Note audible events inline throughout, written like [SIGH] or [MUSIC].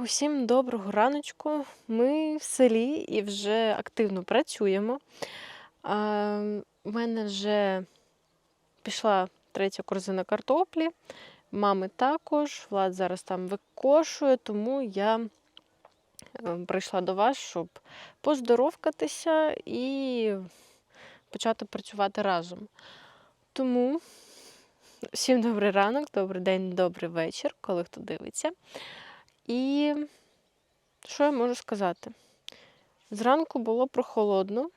усім доброго раночку. Ми в селі і вже активно працюємо. У мене вже пішла третя корзина картоплі, мами також. Влад зараз там викошує, тому я е, прийшла до вас, щоб поздоровкатися і почати працювати разом. Тому всім добрий ранок, добрий день, добрий вечір, коли хто дивиться. І що я можу сказати? Зранку було прохолодно.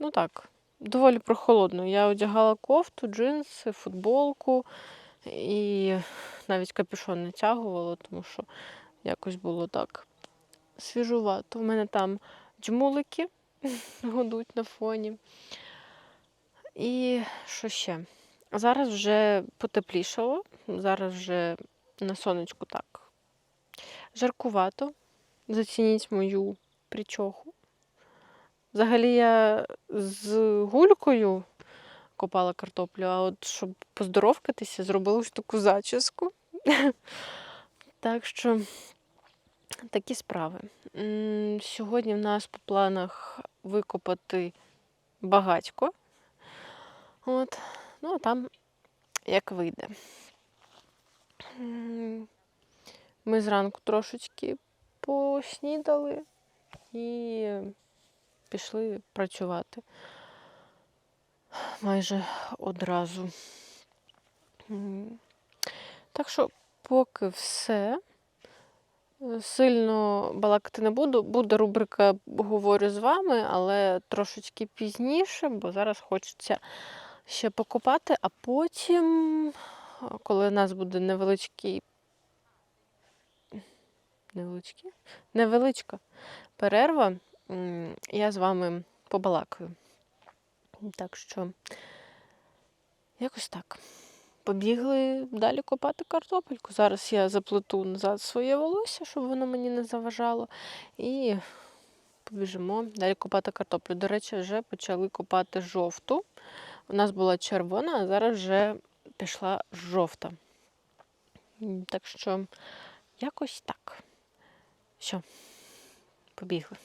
Ну так, доволі прохолодно. Я одягала кофту, джинси, футболку і навіть капюшон не тягувала, тому що якось було так свіжувато. У мене там джмулики [LAUGHS] гудуть на фоні. І що ще? Зараз вже потеплішало, зараз вже на сонечку так жаркувато. Зацініть мою причоху. Взагалі я з гулькою копала картоплю, а от щоб поздоровкатися, зробила ось таку зачіску. [LAUGHS] Так що такі справи. Сьогодні в нас по планах викопати багатько. От. Ну, а там як вийде. Ми зранку трошечки поснідали і пішли працювати майже одразу. Так що, поки все. Сильно балакати не буду. Буде рубрика Говорю з вами, але трошечки пізніше, бо зараз хочеться ще покопати, а потім, коли у нас буде невеличкий. Невеличкий? Невеличка перерва, я з вами побалакаю. Так що, якось так. Побігли далі копати картопельку. Зараз я заплету назад своє волосся, щоб воно мені не заважало. І побіжимо далі копати картоплю. До речі, вже почали копати жовту. У нас була червона, а зараз вже пішла жовта. Так що якось так. Що, побігли.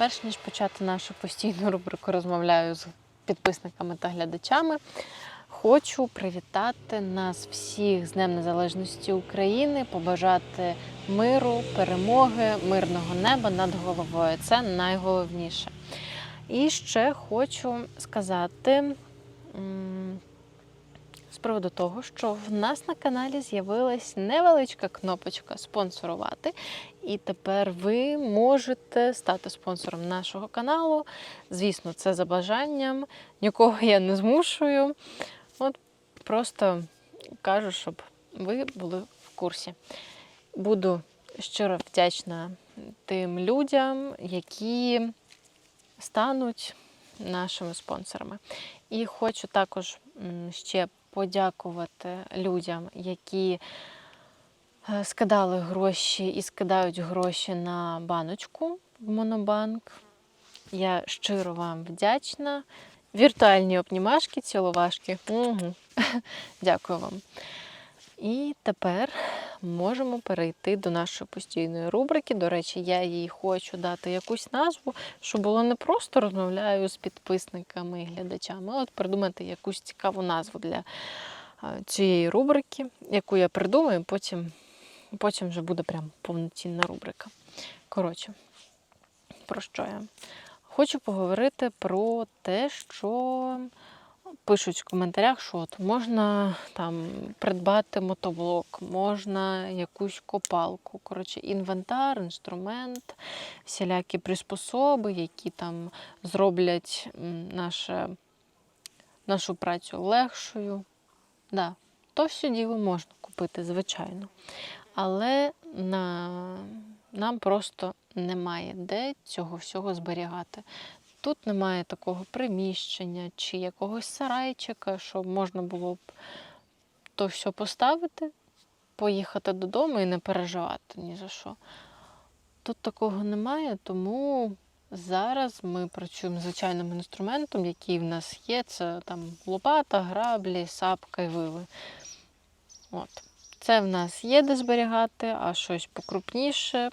Перш ніж почати нашу постійну рубрику розмовляю з підписниками та глядачами. Хочу привітати нас всіх з Днем Незалежності України, побажати миру, перемоги, мирного неба над головою. Це найголовніше. І ще хочу сказати приводу того, що в нас на каналі з'явилась невеличка кнопочка спонсорувати. І тепер ви можете стати спонсором нашого каналу. Звісно, це за бажанням. Нікого я не змушую. От просто кажу, щоб ви були в курсі. Буду щиро вдячна тим людям, які стануть нашими спонсорами. І хочу також ще подякувати людям, які е, скидали гроші і скидають гроші на баночку в Монобанк. Я щиро вам вдячна. Віртуальні обнімашки, цілувашки. Угу. [LAUGHS] Дякую вам. І тепер можемо перейти до нашої постійної рубрики. До речі, я їй хочу дати якусь назву, щоб було не просто розмовляю з підписниками і глядачами, а от придумати якусь цікаву назву для цієї рубрики, яку я придумаю, потім, потім вже буде прям повноцінна рубрика. Коротше, про що я? Хочу поговорити про те, що пишуть в коментарях, що от можна там придбати мотоблок, можна якусь копалку. Коротше, інвентар, інструмент, всілякі приспособи, які там зроблять наше, нашу працю легшою. Да, то все діло можна купити, звичайно. Але на... нам просто немає де цього всього зберігати. Тут немає такого приміщення чи якогось сарайчика, щоб можна було б то все поставити, поїхати додому і не переживати ні за що. Тут такого немає, тому зараз ми працюємо з звичайним інструментом, який в нас є. Це там лопата, граблі, сапка і вили. От. Це в нас є де зберігати, а щось покрупніше,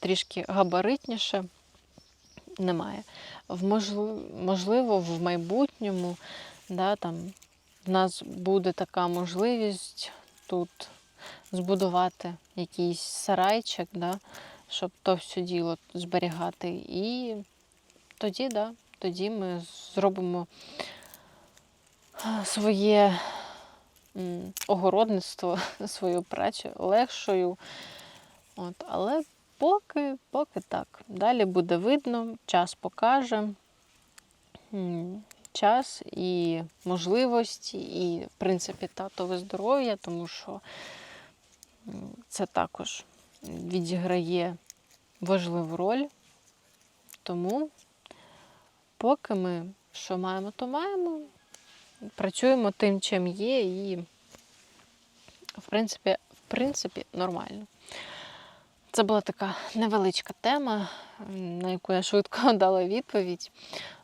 трішки габаритніше немає. Можливо, в майбутньому да, там, в нас буде така можливість тут збудувати якийсь сарайчик, да, щоб то все діло зберігати. І тоді, да, тоді ми зробимо своє огородництво, [LAUGHS] свою працю легшою. От, але поки, поки так. Далі буде видно, час покаже. Час і можливості, і, в принципі, татове здоров'я, тому що це також відіграє важливу роль. Тому, поки ми що маємо, то маємо. Працюємо тим, чим є, і, в принципі, в принципі, нормально. Це була така невеличка тема, на яку я швидко [LAUGHS] дала відповідь.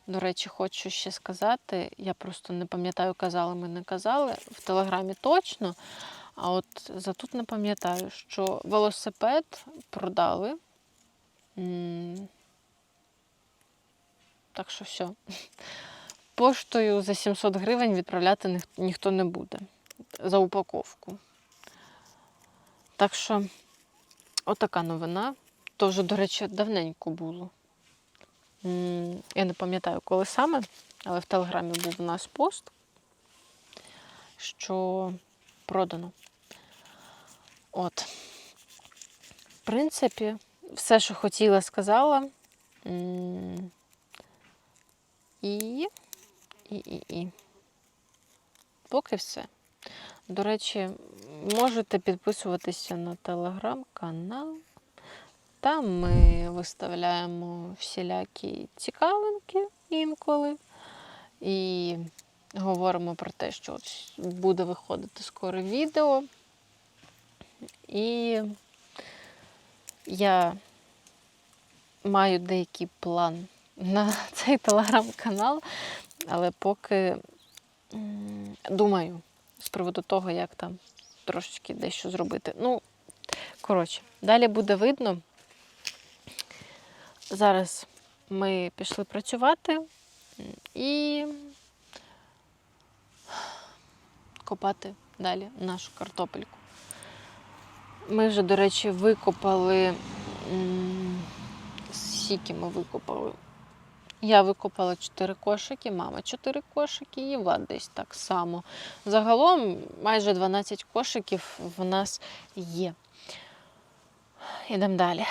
До речі, хочу ще сказати, я просто не пам'ятаю, казали ми, не казали. В Телеграмі точно, а от за тут не пам'ятаю, що велосипед продали. Так що все. [LAUGHS] Поштою за 700 гривень відправляти ніх- ніхто не буде за упаковку. Так що, отака новина. То вже, до речі, давненько було. Я не пам'ятаю, коли саме, але в Телеграмі був у нас пост, що продано. От. В принципі, все, що хотіла, сказала. І, і, і, і. Поки все. До речі, можете підписуватися на телеграм-канал. Там ми виставляємо всілякі цікавинки інколи. І говоримо про те, що буде виходити скоро відео. І я маю деякий план на цей телеграм-канал, але поки думаю з приводу того, як там трошечки дещо зробити. Ну, коротше, далі буде видно. Зараз ми пішли працювати і копати далі нашу картопельку. Ми вже, до речі, викопали. Скільки ми викопали? Я викопала 4 кошики, мама 4 кошики і Влад десь так само. Загалом майже 12 кошиків в нас є. Ідемо далі.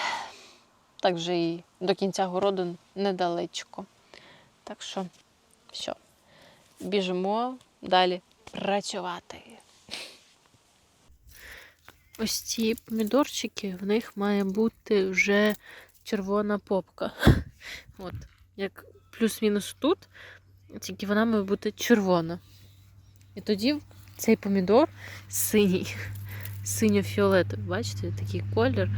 Так вже і до кінця городу недалечко. Так що, все, біжимо далі працювати. Ось ці помідорчики, в них має бути вже червона попка. [LAUGHS] От, як плюс-мінус тут, тільки вона має бути червона. І тоді цей помідор синій, [LAUGHS] синьо-фіолетовий. Бачите, такий колір.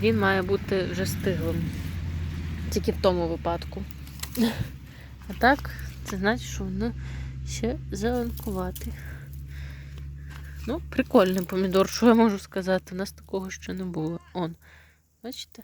Він має бути вже стиглим. Тільки в тому випадку. А так, це значить, що воно ще зеленкувати. Ну, прикольний помідор, що я можу сказати. У нас такого ще не було. Он, бачите?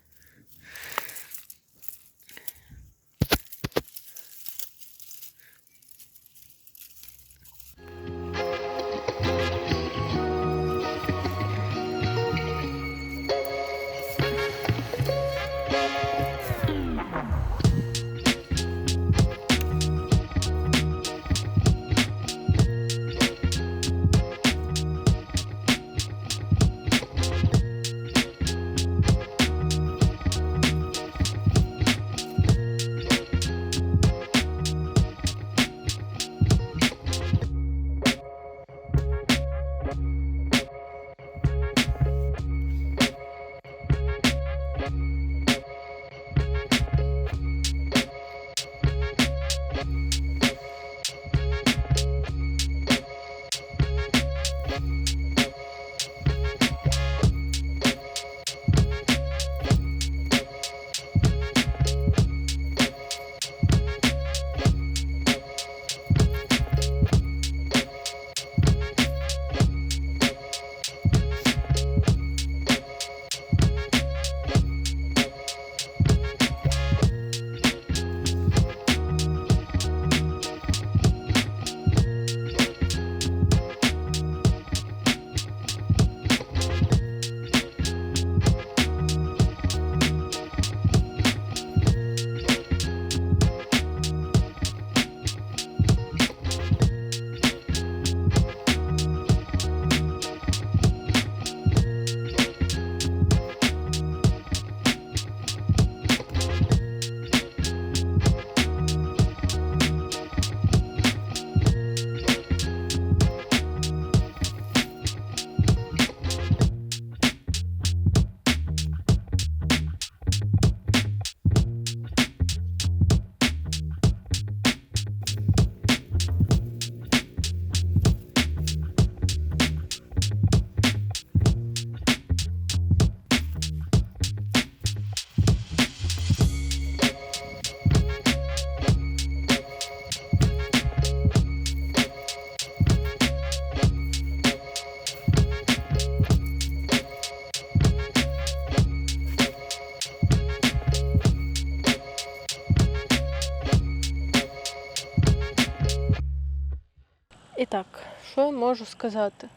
Можу сказати?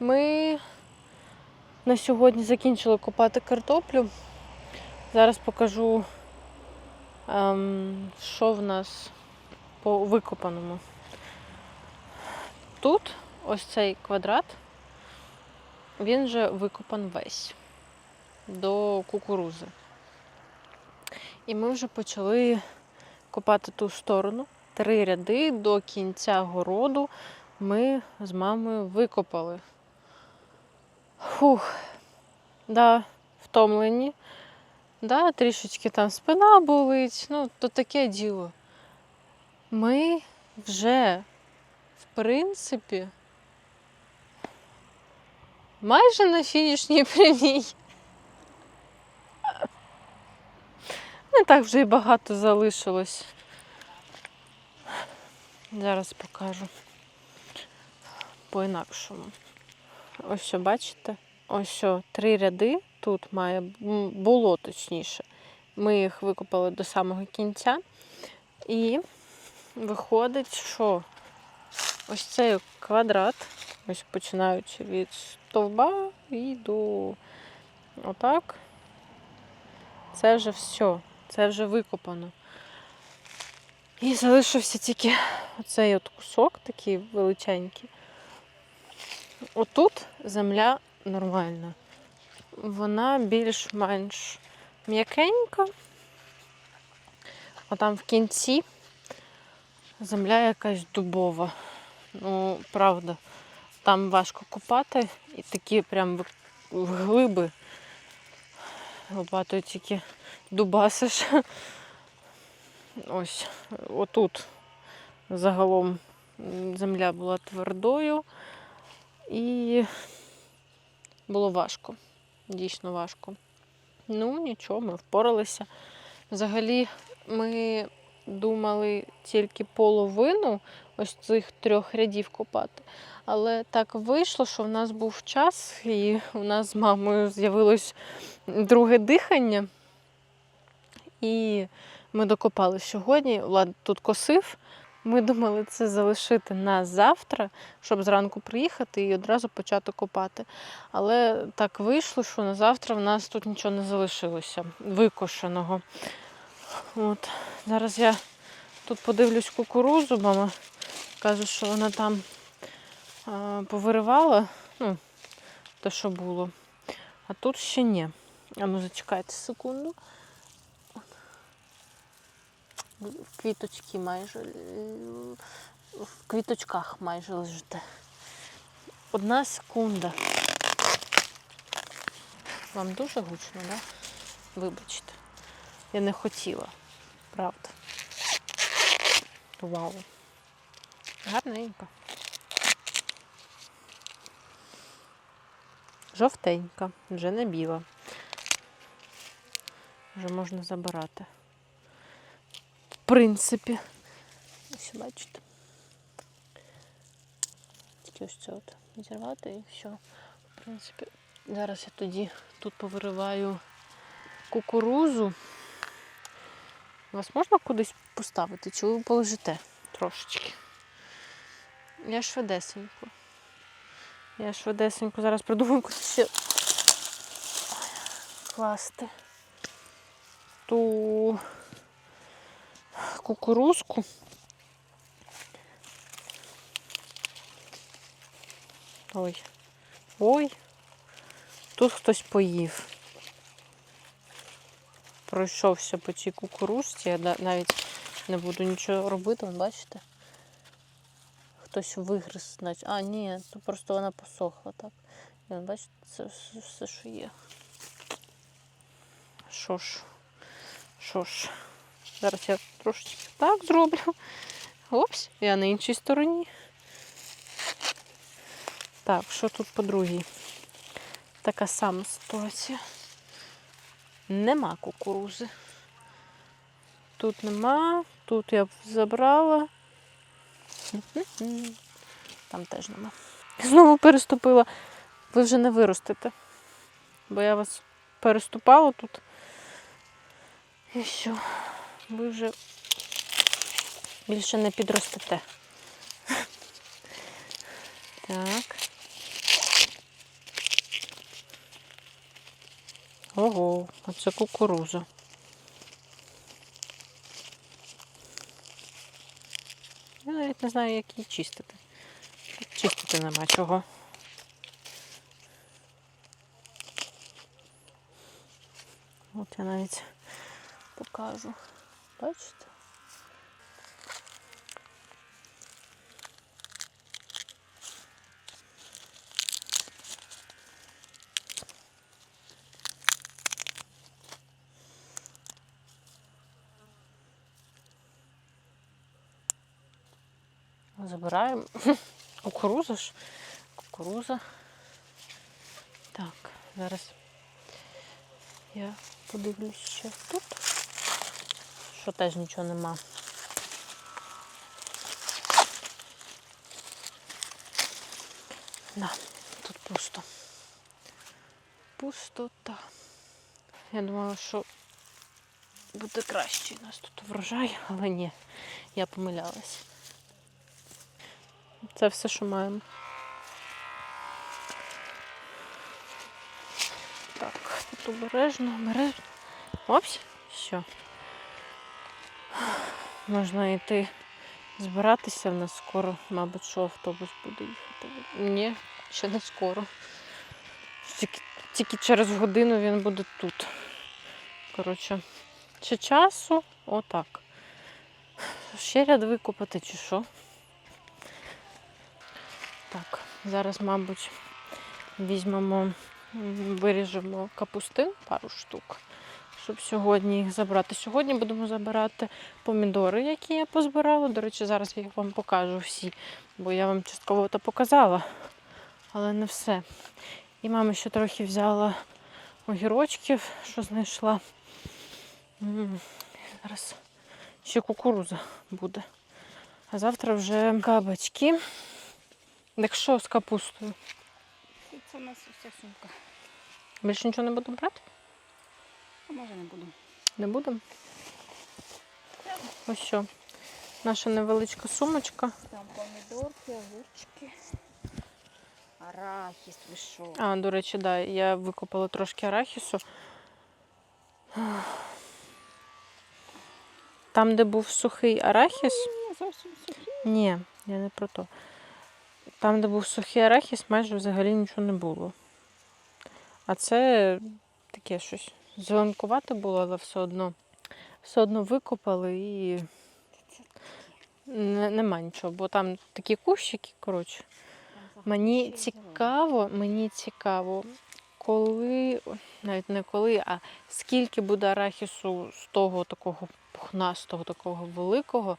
Ми на сьогодні закінчили копати картоплю. Зараз покажу, ем, що в нас по викопаному. Тут ось цей квадрат, він вже викопан весь до кукурузи. І ми вже почали копати ту сторону. Три ряди до кінця городу ми з мамою викопали. Фух, да, втомлені. Да, трішечки там спина болить, ну, то таке діло. Ми вже, в принципі, майже на фінішній [LAUGHS] прямій. Не так вже і багато залишилось. Зараз покажу по-інакшому. Ось що, бачите? Ось що, три ряди тут має було точніше. Ми їх викопали до самого кінця. І виходить, що ось цей квадрат, ось починаючи від стовба і до отак. Це вже все, це вже викопано. І залишився тільки оцей от кусок, такий величенький. Отут земля нормальна. Вона більш-менш м'якенька. А там в кінці земля якась дубова. Ну, правда, там важко копати і такі прям вглиби лопатою тільки дубасиш. Ось отут загалом земля була твердою і було важко, дійсно важко. Ну, нічого, ми впоралися. Взагалі, ми думали тільки половину ось цих трьох рядів копати. Але так вийшло, що в нас був час, і у нас з мамою з'явилось друге дихання. І ми докопали сьогодні. Влад тут косив. Ми думали це залишити на завтра, щоб зранку приїхати і одразу почати копати. Але так вийшло, що на завтра в нас тут нічого не залишилося викошеного. От. Зараз я тут подивлюсь кукурузу, мама каже, що вона там повиривала, ну, те, що було. А тут ще ні. А ну зачекайте секунду. Квіточки майже. е, В квіточках майже лежите. Одна секунда. Вам дуже гучно? Да? Вибачте. Я не хотіла, правда. Вау. Гарненько. Жовтенька, вже не біла. Вже можна забирати. Принципі. Ось бачите. Тільки ось це от зірвати і все. В принципі, зараз я тоді тут повириваю кукурузу. Вас можна кудись поставити? Чи ви положите трошечки? Я швидесенько. Я швидесенько зараз придумаю куди ще класти ту кукурузку. Ой. Ой. Тут хтось поїв. Пройшовся по цій кукурузці. Я навіть не буду нічого робити, бачите? Хтось вигриз, значить. А, ні, то просто вона посохла так. І, бачите, це все, що є. Що ж, що ж. Зараз я трошечки так зроблю. Опс, я на іншій стороні. Так, що тут по другій? Така сама ситуація. Нема кукурузи. Тут нема, тут я забрала. Там теж нема. Знову переступила. Ви вже не виростете. Бо я вас переступала тут. І що? Ви вже більше не підростете. Так. Ого, оце кукуруза. Я навіть не знаю, як її чистити. Чистити нема чого. От я навіть покажу. Бачите? Забираємо. [LAUGHS] Кукуруза ж. Кукуруза. Так, зараз я подивлюсь ще тут, що теж нічого нема. Да, тут пусто. Пустота. Я думала, що буде кращий у нас тут врожай, але ні, я помилялась. Це все, що маємо. Так, тут обережно, обережно. Опс, все. Можна йти збиратися. В нас скоро, мабуть, що автобус буде їхати. Ні, ще не скоро. Тільки, тільки через годину він буде тут. Коротше, ще часу, отак. Ще ряд викопати чи що? Так, зараз, мабуть, візьмемо, виріжемо капустин пару штук, щоб сьогодні їх забрати. Сьогодні будемо забирати помідори, які я позбирала. До речі, зараз я їх вам покажу всі, бо я вам частково то показала, але не все. І мама ще трохи взяла огірочків, що знайшла. Зараз ще кукуруза буде. А завтра вже кабачки. Так що з капустою? Це у нас вся сумка. Більше нічого не будемо брати? А може не буду. Не будемо? Ось що. Наша невеличка сумочка. Там помідорки, огурчики. Арахіс, ви що? А, до речі, да, я викопала трошки арахісу. Там, де був сухий арахіс. Ні, зовсім сухі. Ні, я не про то. Там, де був сухий арахіс, майже взагалі нічого не було. А це таке щось. Зеленкувате було, але все одно. Все одно викопали і не, нема нічого, бо там такі кущики, коротше. Мені цікаво, мені цікаво, коли, навіть не коли, а скільки буде арахісу з того такого пухнастого, такого великого.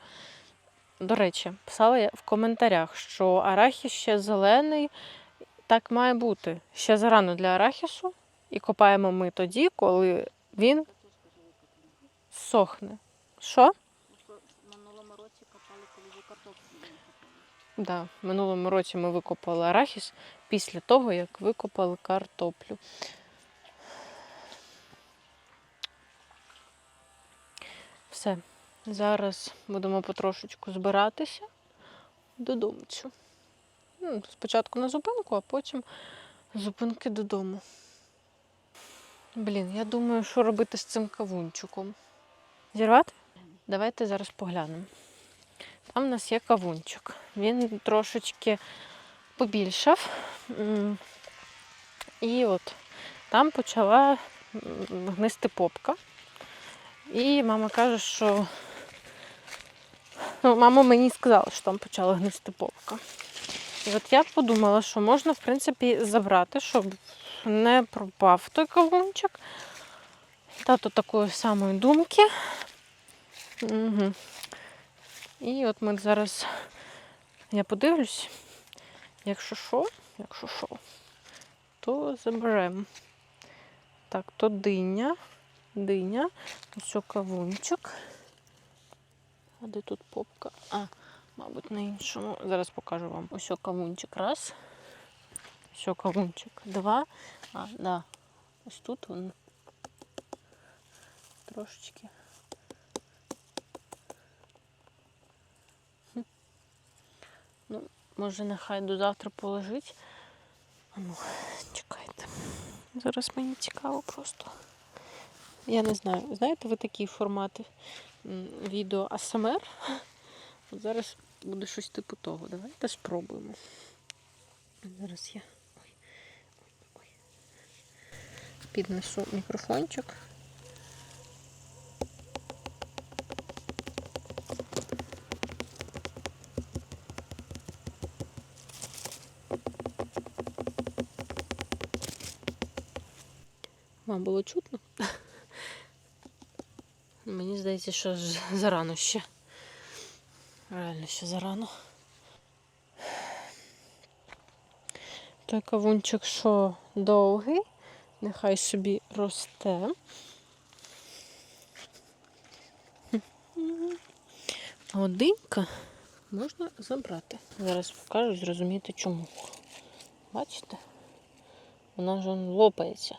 До речі, писала я в коментарях, що арахіс ще зелений, так має бути. Ще зарано для арахісу. І копаємо ми тоді, коли він сохне. Що? Минулому році копали, коли вже картоплю. Да, минулому році ми викопали арахіс після того, як викопали картоплю. Все. Зараз будемо потрошечку збиратися додому. Ну, Спочатку на зупинку, а потім зупинки додому. Блін, я думаю, що робити з цим кавунчиком. Зірвати? Давайте зараз поглянемо. Там в нас є кавунчик. Він трошечки побільшав. І от там почала гнисти попка. І мама каже, що ну, мама мені сказала, що там почала гнисти попка. І от я подумала, що можна, в принципі, забрати, щоб не пропав той кавунчик. Тато такої самої думки. Угу. І от ми зараз, я подивлюсь, якщо що, якщо що, то заберемо. Так, то диня, диня, ось кавунчик. А де тут попка? А, мабуть, на іншому. Зараз покажу вам. Ось кавунчик раз. Ось кавунчик два. А, да. Ось тут він трошечки. Ну, може, нехай до завтра полежить. А ну, чекайте. Зараз мені цікаво просто. Я не знаю. Знаєте, ви такі формати відео АСМР? Зараз буде щось типу того. Давайте спробуємо. Зараз я ой, ой, ой. Піднесу мікрофончик. Вам було чутно? [LAUGHS] Мені здається, що зарано ще. Реально ще зарано. Той кавунчик, що довгий, нехай собі росте. А от динька можна забрати. Зараз покажу, зрозуміти чому. Бачите? Вона ж лопається.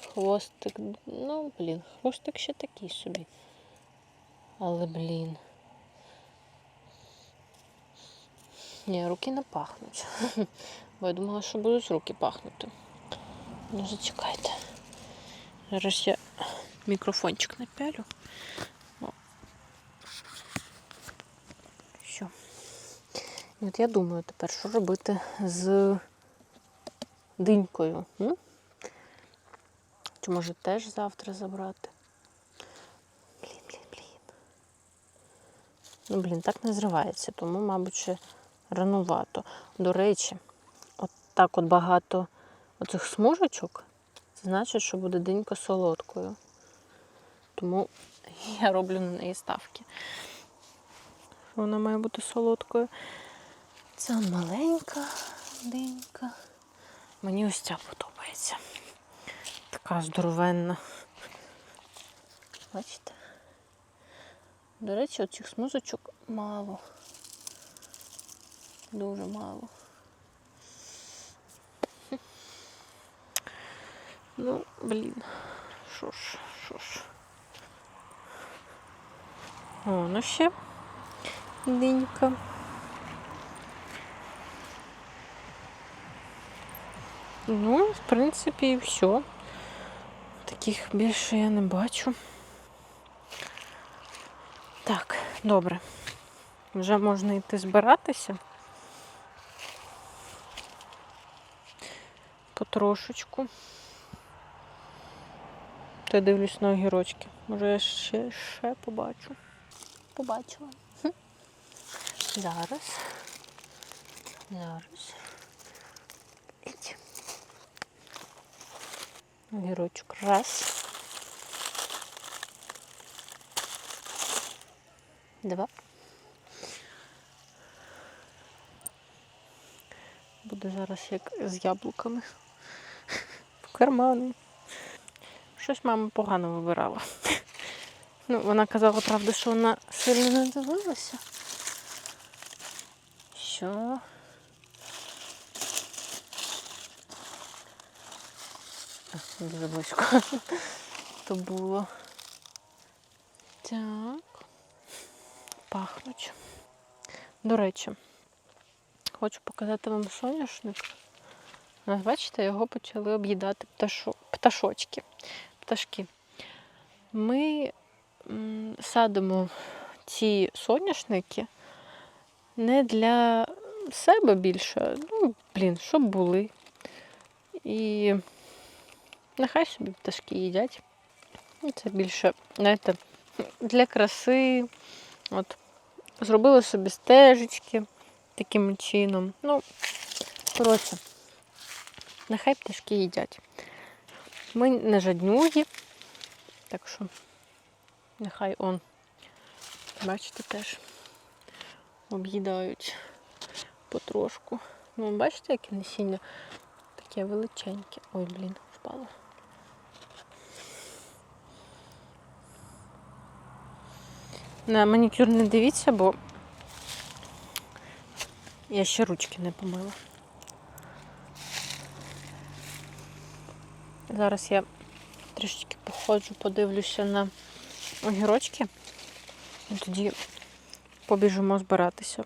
Хвостик. Ну, блін, хвостик ще такий собі. Але, блін. Ні, руки не пахнуть. [LAUGHS] Бо я думала, що будуть руки пахнути. Ну, зачекайте. Зараз я мікрофончик напялю. О. Що? І От я думаю тепер, що робити з динькою. М? Чи може теж завтра забрати? Блін, блін, блін. Ну, блін, так не зривається, тому, мабуть, ще ранувато. До речі, от так от багато оцих смужечок, це значить, що буде динька солодкою. Тому [LAUGHS] я роблю на неї ставки. Вона має бути солодкою. Це маленька динька. Мені ось ця подобається. Така здоровенна. Бачите? До речі, оцих смужечок мало. Дуже мало. Ну, блін. Що ж, що ж. О, ну ще динька. Ну, в принципі, і все. Таких більше я не бачу. Так, добре. Вже можна йти збиратися. Потрошечку. Та дивлюсь на огірочки. Може я ще, ще побачу. Побачила. Хм. Зараз. Зараз. Іть. Огірочок. Раз. Два. Буде зараз як з яблуками. В карману. Щось мама погано вибирала. [LAUGHS] Ну, вона казала, правда, що вона сильно не дивилася. Що? Дуже близько. [LAUGHS] То було. Так. Пахнуть. До речі, хочу показати вам соняшник. Бачите, його почали об'їдати пташо... пташочки. Пташки. Ми садимо ці соняшники не для себе більше, ну, блін, щоб були. І нехай собі пташки їдять. Ну, Це більше, знаєте, для краси. От, зробили собі стежечки таким чином. Ну, коротше, нехай пташки їдять. Ми не жаднюги, так що нехай он, бачите, теж об'їдають потрошку. Ну, бачите, яке насіння таке величеньке. Ой, блін, впало. На манікюр не дивіться, бо я ще ручки не помила. Зараз я трішечки походжу, подивлюся на огірочки. І тоді побіжимо збиратися.